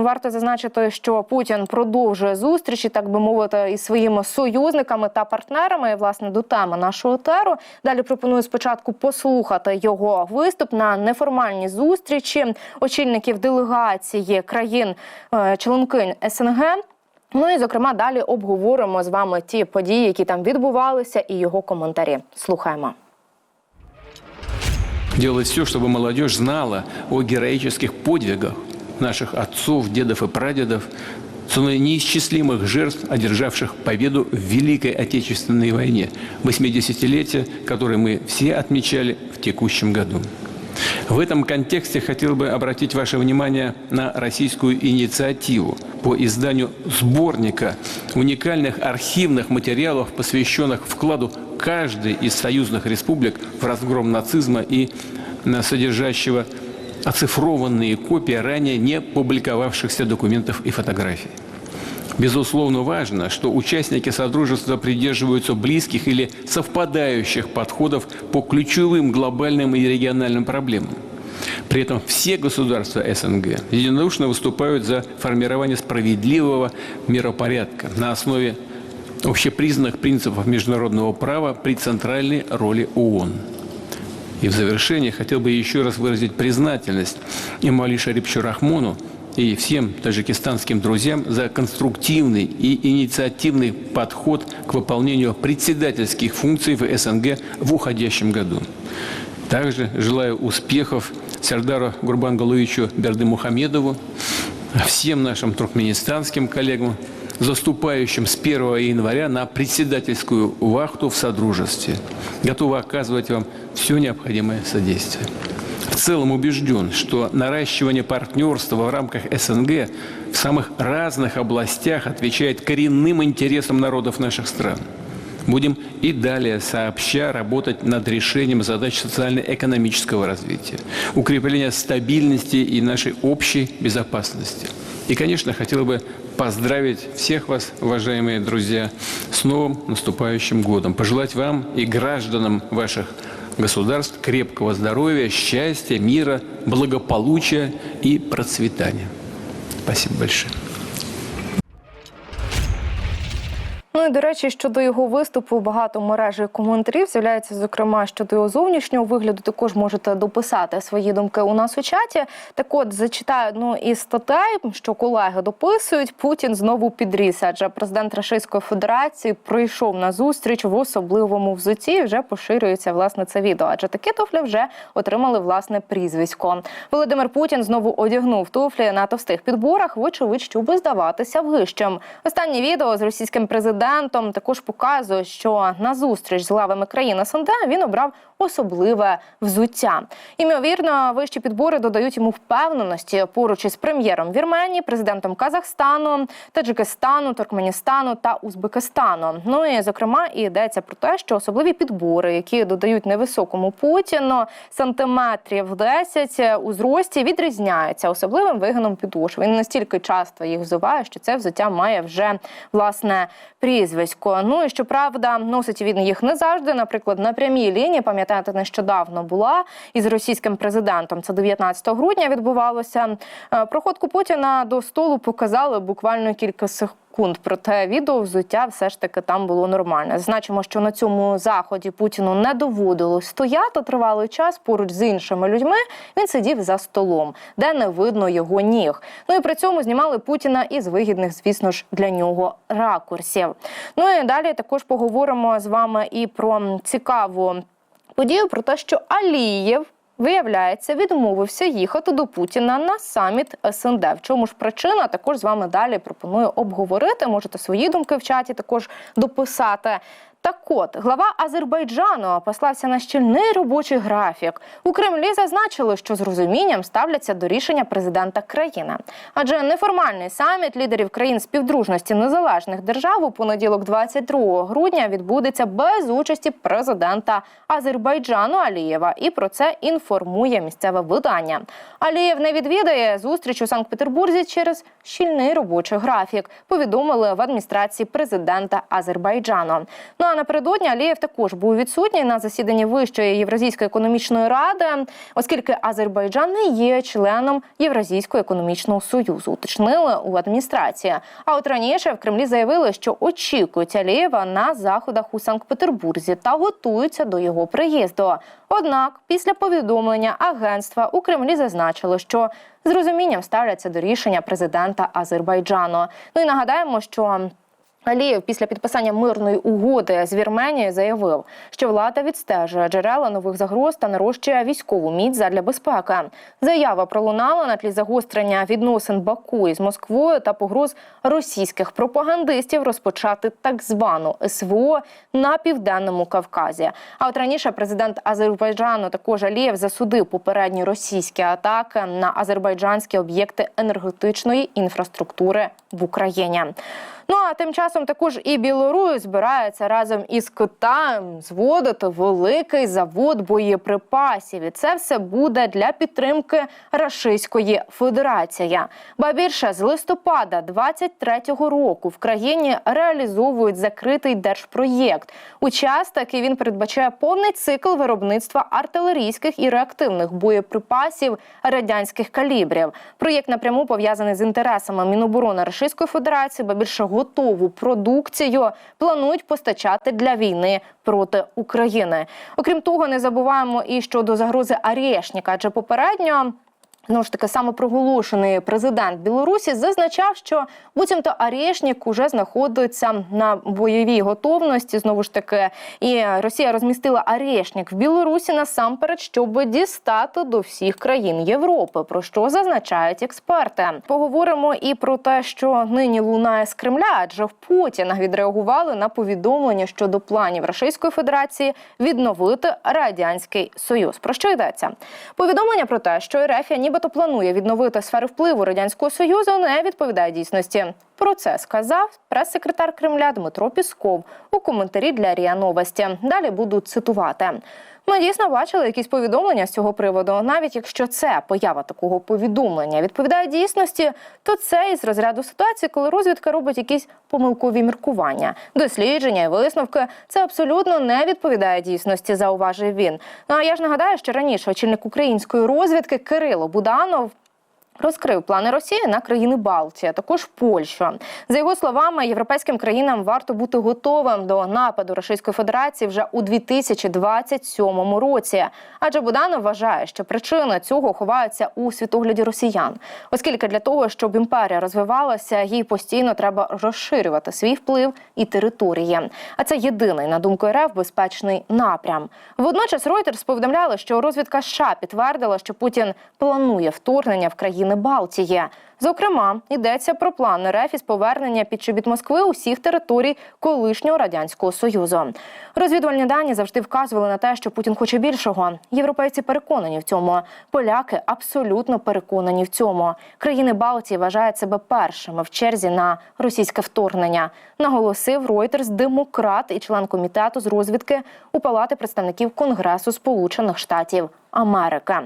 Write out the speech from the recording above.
Варто зазначити, що Путін продовжує зустрічі, так би мовити, із своїми союзниками та партнерами. Власне, до теми нашого теру. Далі пропоную спочатку послухати його виступ на неформальній зустрічі очільників делегації країн е, членкинь СНГ. Ну і зокрема далі обговоримо з вами ті події, які там відбувалися, і його коментарі. Слухаємо. делать все, чтобы молодежь знала о героических подвигах наших отцов, дедов и прадедов, ценой неисчислимых жертв, одержавших победу в Великой Отечественной войне, 80-летие, которое мы все отмечали в текущем году. В этом контексте хотел бы обратить ваше внимание на российскую инициативу по изданию сборника уникальных архивных материалов, посвященных вкладу каждой из союзных республик в разгром нацизма и э, содержащего оцифрованные копии ранее не публиковавшихся документов и фотографий. Безусловно, важно, что участники Содружества придерживаются близких или совпадающих подходов по ключевым глобальным и региональным проблемам. При этом все государства СНГ единодушно выступают за формирование справедливого миропорядка на основе общепризнанных принципов международного права при центральной роли ООН. И в завершение хотел бы еще раз выразить признательность Эмали Шарипчу Рахмону и всем таджикистанским друзьям за конструктивный и инициативный подход к выполнению председательских функций в СНГ в уходящем году. Также желаю успехов Сардару Гурбангалуевичу Бердымухамедову, всем нашим туркменистанским коллегам, заступающим с 1 января на председательскую вахту в Содружестве. Готовы оказывать вам все необходимое содействие. В целом убежден, что наращивание партнерства в рамках СНГ в самых разных областях отвечает коренным интересам народов наших стран. Будем и далее сообща работать над решением задач социально-экономического развития, укрепления стабильности и нашей общей безопасности. И, конечно, хотел бы поздравить всех вас, уважаемые друзья, с новым наступающим годом. Пожелать вам и гражданам ваших государств крепкого здоровья, счастья, мира, благополучия и процветания. Спасибо большое. І до речі, щодо його виступу, багато мережі коментарів з'являється, зокрема щодо його зовнішнього вигляду. Також можете дописати свої думки у нас у чаті. Так от зачитаю одну із статей, що колеги дописують. Путін знову підріс, адже президент Російської Федерації прийшов на зустріч в особливому взуті. і Вже поширюється власне це відео. Адже такі туфлі вже отримали власне прізвисько. Володимир Путін знову одягнув туфлі на товстих підборах, вочевидь, щоб здаватися вищим. Останнє відео з російським президентом також показує, що на зустріч з главами країн СНД він обрав особливе взуття. Імовірно, вищі підбори додають йому впевненості поруч із прем'єром Вірменії, президентом Казахстану, Таджикистану, Туркменістану та Узбекистану. Ну і зокрема і йдеться про те, що особливі підбори, які додають невисокому Путіну сантиметрів 10 у зрості, відрізняються особливим вигином підошв. Він настільки часто їх взуває, що це взуття має вже власне прізвисько. Ну і щоправда, носить він їх не завжди. Наприклад, на прямій лінії, пам'ятаєте, нещодавно була із російським президентом. Це 19 грудня відбувалося. Е, Проходку Путіна до столу показали буквально кілька секунд. Проте відео взуття все ж таки там було нормальне. Значимо, що на цьому заході Путіну не доводилось стояти тривалий час поруч з іншими людьми. Він сидів за столом, де не видно його ніг. Ну і при цьому знімали Путіна із вигідних, звісно ж, для нього ракурсів. Ну і далі також поговоримо з вами і про цікаву подію про те, що Алієв. Виявляється, відмовився їхати до Путіна на саміт СНД. В чому ж причина? Також з вами далі пропоную обговорити. Можете свої думки в чаті також дописати. Так от, глава Азербайджану послався на щільний робочий графік. У Кремлі зазначили, що з розумінням ставляться до рішення президента країни. Адже неформальний саміт лідерів країн співдружності незалежних держав у понеділок, 22 грудня, відбудеться без участі президента Азербайджану Алієва. І про це інформує місцеве видання. Алієв не відвідає зустріч у Санкт-Петербурзі через щільний робочий графік. Повідомили в адміністрації президента Азербайджану. Ну а напередодні Алієв також був відсутній на засіданні Вищої Євразійської економічної ради, оскільки Азербайджан не є членом Євразійського економічного союзу. Уточнили у адміністрації. А от раніше в Кремлі заявили, що очікують Алієва на заходах у Санкт-Петербурзі та готуються до його приїзду. Однак, після повідомлення агентства у Кремлі зазначили, що з розумінням ставляться до рішення президента Азербайджану. Ну і нагадаємо, що. Алієв після підписання мирної угоди з Вірменією заявив, що влада відстежує джерела нових загроз та нарощує військову міць задля безпеки. Заява пролунала на тлі загострення відносин Баку із Москвою та погроз російських пропагандистів розпочати так звану СВО на південному Кавказі. А от раніше президент Азербайджану також Алієв засудив попередні російські атаки на азербайджанські об'єкти енергетичної інфраструктури в Україні. Ну а тим часом також і Білорусь збирається разом із Китаєм зводити великий завод боєприпасів. І це все буде для підтримки Рашистської Федерації. Ба більше з листопада 23-го року в країні реалізовують закритий держпроєкт. Участок і він передбачає повний цикл виробництва артилерійських і реактивних боєприпасів радянських калібрів. Проєкт напряму пов'язаний з інтересами Міноборони Російської Федерації, ба більше готову продукцію планують постачати для війни проти України. Окрім того, не забуваємо і щодо загрози Арєшніка, адже попередньо. Знову ж таки, самопроголошений президент Білорусі зазначав, що буцімто Арєшнік уже знаходиться на бойовій готовності. Знову ж таки, і Росія розмістила Арєшнік в Білорусі насамперед, щоб дістати до всіх країн Європи. Про що зазначають експерти? Поговоримо і про те, що нині лунає з Кремля, адже в Путіна відреагували на повідомлення щодо планів Російської Федерації відновити радянський союз. Про що йдеться? Повідомлення про те, що РФ нібито планує відновити сфери впливу радянського союзу, не відповідає дійсності. Про це сказав прес-секретар Кремля Дмитро Пісков у коментарі для РІА Новості. Далі буду цитувати. Ми дійсно бачили якісь повідомлення з цього приводу. Навіть якщо це поява такого повідомлення відповідає дійсності, то це із розряду ситуації, коли розвідка робить якісь помилкові міркування, дослідження і висновки. Це абсолютно не відповідає дійсності, зауважив він. Ну а я ж нагадаю, що раніше очільник української розвідки Кирило Буданов Розкрив плани Росії на країни Балтії, а також Польщу. За його словами, європейським країнам варто бути готовим до нападу Російської Федерації вже у 2027 році. Адже Буданов вважає, що причини цього ховаються у світогляді росіян, оскільки для того, щоб імперія розвивалася, їй постійно треба розширювати свій вплив і території. А це єдиний на думку РФ безпечний напрям. Водночас Reuters повідомляли, що розвідка США підтвердила, що Путін планує вторгнення в країни Балтії. Зокрема, йдеться про план РФ із повернення під чобіт Москви усіх територій колишнього радянського союзу. Розвідувальні дані завжди вказували на те, що Путін хоче більшого. Європейці переконані в цьому. Поляки абсолютно переконані в цьому. Країни Балтії вважають себе першими в черзі на російське вторгнення. Наголосив Reuters демократ і член комітету з розвідки у Палати представників Конгресу Сполучених Штатів Америки.